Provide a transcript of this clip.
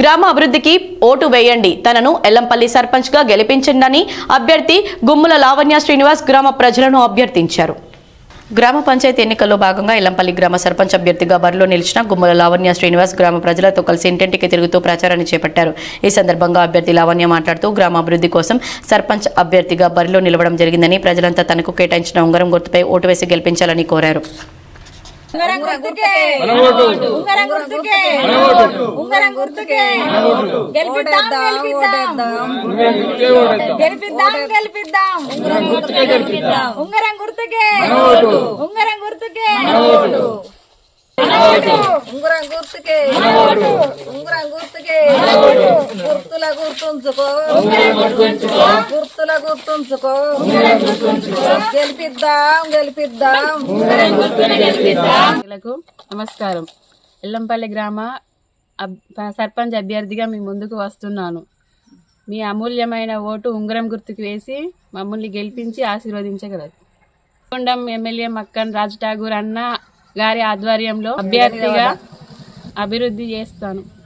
గ్రామ అభివృద్ధికి ఓటు వేయండి. తనను ఎల్లంపల్లి సర్పంచ్గా గెలిపించండి అభ్యర్థి గుమ్ముల లావణ్య శ్రీనివాస్ గ్రామ ప్రజలను అభ్యర్థించారు. గ్రామ పంచాయతీ ఎన్నికల్లో భాగంగా ఎల్లంపల్లి గ్రామ సర్పంచ్ అభ్యర్థిగా బరిలో నిలిచిన గుమ్మల లావణ్య శ్రీనివాస్ గ్రామ ప్రజలతో కలిసి ఇంటింటికి తిరుగుతూ ప్రచారాన్ని చేపట్టారు. ఈ సందర్భంగా అభ్యర్థి లావణ్య మాట్లాడుతూ గ్రామాభివృద్ధి కోసం సర్పంచ్ అభ్యర్థిగా బరిలో నిలవడం జరిగిందని ప్రజలంతా తనకు కేటాయించిన ఉంగరం గుర్తుపై ఓటు వేసి గెలిపించాలని కోరారు. గెలిపిద్దాం గెలిపిద్దాం గెలిపిద్దాం గెలిపిద్దాం ఉంగరం గుర్తుకే గెలిపిద్దాం ఉంగరం గుర్తుకే ఉంగరం గుర్తుకే ఉంగరం గుర్తుకే ఉంగరం గుర్తుకే గుర్తుల గుర్తుంచుకో. గుర్తుల గుర్తుంచుకో. గెలిపిద్దాం గెలిపిద్దాం. నమస్కారం. ఎల్లంపల్లి గ్రామ అబ్- సర్పంచ్ అభ్యర్థిగా మీ ముందుకు వస్తున్నాను. మీ అమూల్యమైన ఓటు ఉంగరం గుర్తుకు వేసి మమ్మల్ని గెలిపించి ఆశీర్వదించగలరు. కొండం ఎమ్మెల్యే మక్కన్ రాజ్ ఠాగూర్ అన్న గారి ఆధ్వర్యంలో అభ్యర్థిగా అభివృద్ధి చేస్తాను.